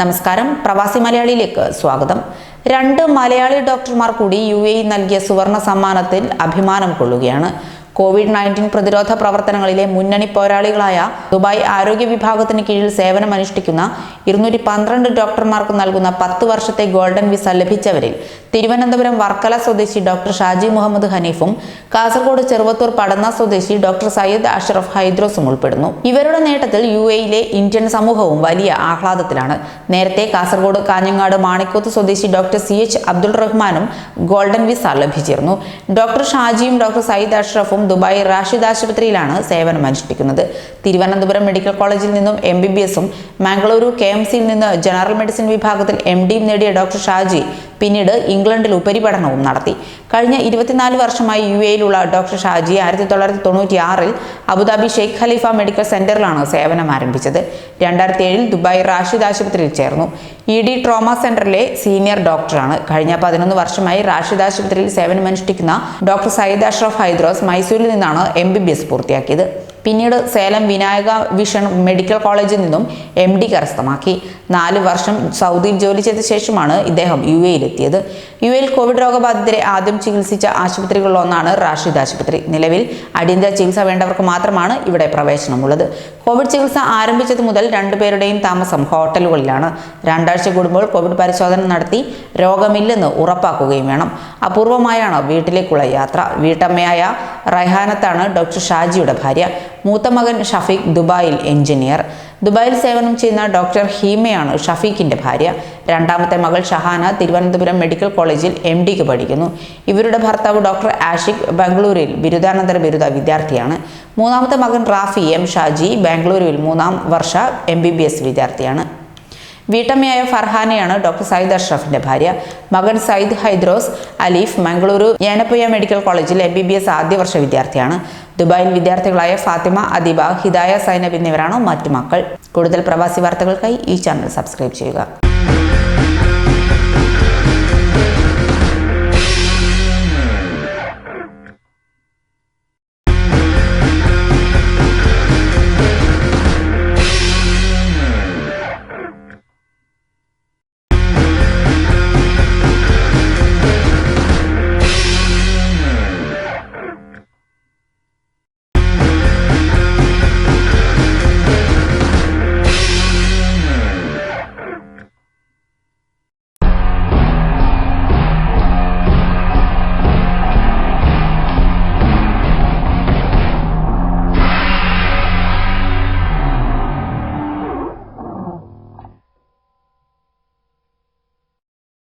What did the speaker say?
നമസ്കാരം. പ്രവാസി മലയാളിയിലേക്ക് സ്വാഗതം. രണ്ട് മലയാളി ഡോക്ടർമാർ കൂടി യു എ നൽകിയ സുവർണ സമ്മാനത്തിൽ അഭിമാനം കൊള്ളുകയാണ്. കോവിഡ് നയന്റീൻ പ്രതിരോധ പ്രവർത്തനങ്ങളിലെ മുന്നണി പോരാളികളായ ദുബായ് ആരോഗ്യ വിഭാഗത്തിന് കീഴിൽ സേവനമനുഷ്ഠിക്കുന്ന ഇരുന്നൂറ്റി പന്ത്രണ്ട് ഡോക്ടർമാർക്ക് നൽകുന്ന പത്ത് വർഷത്തെ ഗോൾഡൻ വിസ ലഭിച്ചവരിൽ തിരുവനന്തപുരം വർക്കല സ്വദേശി ഡോക്ടർ ഷാജി മുഹമ്മദ് ഹനീഫും കാസർഗോഡ് ചെറുവത്തൂർ പടന്ന സ്വദേശി ഡോക്ടർ സയ്യദ് അഷറഫ് ഹൈദ്രോസും ഉൾപ്പെടുന്നു. ഇവരുടെ നേട്ടത്തിൽ യു എയിലെ ഇന്ത്യൻ സമൂഹവും വലിയ ആഹ്ലാദത്തിലാണ്. നേരത്തെ കാസർഗോഡ് കാഞ്ഞങ്ങാട് മാണിക്കോത്ത് സ്വദേശി ഡോക്ടർ സി എച്ച് അബ്ദുൾ റഹ്മാനും ഗോൾഡൻ വിസ ലഭിച്ചിരുന്നു. ഡോക്ടർ ഷാജിയും ഡോക്ടർ സയ്യിദ് അഷ്റഫും ദുബായ് റാഷിദ് ആശുപത്രിയിലാണ് സേവനം അനുഷ്ഠിക്കുന്നത്. തിരുവനന്തപുരം മെഡിക്കൽ കോളേജിൽ നിന്നും എം ബി ബി എസും മംഗളൂരു കെ എം സിയിൽ നിന്ന് ജനറൽ മെഡിസിൻ വിഭാഗത്തിൽ എം ഡിയും നേടിയ ഡോക്ടർ ഷാജി പിന്നീട് ഇംഗ്ലണ്ടിൽ ഉപരിപഠനവും നടത്തി. കഴിഞ്ഞ ഇരുപത്തിനാല് വർഷമായി യു എയിലുള്ള ഡോക്ടർ ഷാജി ആയിരത്തി തൊള്ളായിരത്തി തൊണ്ണൂറ്റി ആറിൽ Abu Dhabi Sheikh Khalifa medical സെന്ററിലാണ് സേവനം ആരംഭിച്ചത്. രണ്ടായിരത്തി ഏഴിൽ ദുബായ് റാഷിദ് ആശുപത്രിയിൽ ചേർന്നു. ഇ ഡി ട്രോമ സെന്ററിലെ സീനിയർ ഡോക്ടറാണ്. കഴിഞ്ഞ പതിനൊന്ന് വർഷമായി റാഷിദ് ആശുപത്രിയിൽ സേവനമനുഷ്ഠിക്കുന്ന ഡോക്ടർ സയ്യിദ് അഷ്റഫ് ഹൈദ്രോസ് മൈസൂരിൽ നിന്നാണ് എം ബി ബി എസ് പൂർത്തിയാക്കിയത്. പിന്നീട് സേലം വിനായക വിഷൻ മെഡിക്കൽ കോളേജിൽ നിന്നും എം ഡി കരസ്ഥമാക്കി. നാല് വർഷം സൗദിയിൽ ജോലി ചെയ്ത ശേഷമാണ് ഇദ്ദേഹം യു എയിലെത്തിയത് യു എയിൽ കോവിഡ് രോഗബാധിതരെ ആദ്യം ചികിത്സിച്ച ആശുപത്രികളിലൊന്നാണ് റാഷിദ് ആശുപത്രി. നിലവിൽ അടിയന്തര ചികിത്സ വേണ്ടവർക്ക് മാത്രമാണ് ഇവിടെ പ്രവേശനമുള്ളത്. കോവിഡ് ചികിത്സ ആരംഭിച്ചത് മുതൽ രണ്ടുപേരുടെയും താമസം ഹോട്ടലുകളിലാണ്. രണ്ടാഴ്ച കൂടുമ്പോൾ കോവിഡ് പരിശോധന നടത്തി രോഗമില്ലെന്ന് ഉറപ്പാക്കുകയും വേണം. അപൂർവമായാണ് വീട്ടിലേക്കുള്ള യാത്ര. വീട്ടമ്മയായ റൈഹാനത്താണ് ഡോക്ടർ ഷാജിയുടെ ഭാര്യ. മൂത്ത മകൻ ഷഫീഖ് ദുബായിൽ എഞ്ചിനീയർ. ദുബായിൽ സേവനം ചെയ്യുന്ന ഡോക്ടർ ഹീമയാണ് ഷഫീഖിന്റെ ഭാര്യ. രണ്ടാമത്തെ മകൾ ഷഹാന തിരുവനന്തപുരം മെഡിക്കൽ കോളേജിൽ എം ഡിക്ക് പഠിക്കുന്നു. ഇവരുടെ ഭർത്താവ് ഡോക്ടർ ആഷിഖ് ബാംഗ്ലൂരിൽ ബിരുദാനന്തര ബിരുദ വിദ്യാർത്ഥിയാണ്. മൂന്നാമത്തെ മകൻ റാഫി എം ഷാജി ബാംഗ്ലൂരുവിൽ മൂന്നാം വർഷ എം ബി ബി എസ് വിദ്യാർത്ഥിയാണ്. വീട്ടമ്മയായ ഫർഹാനയാണ് ഡോക്ടർ സയ്യിദ് അഷ്റഫിന്റെ ഭാര്യ. മകൻ സയ്യിദ് ഹൈദ്രോസ് അലീഫ് മംഗളൂരു ഞാനപ്പയ്യ മെഡിക്കൽ കോളേജിൽ എം ബി ബി എസ് ആദ്യ വർഷ വിദ്യാർത്ഥിയാണ്. ദുബായിൽ വിദ്യാർത്ഥികളായ ഫാത്തിമ അദീബ ഹിദായ സൈനബ് എന്നിവരാണ് മറ്റു മക്കൾ. കൂടുതൽ പ്രവാസി വാർത്തകൾക്കായി ഈ ചാനൽ സബ്സ്ക്രൈബ് ചെയ്യുക.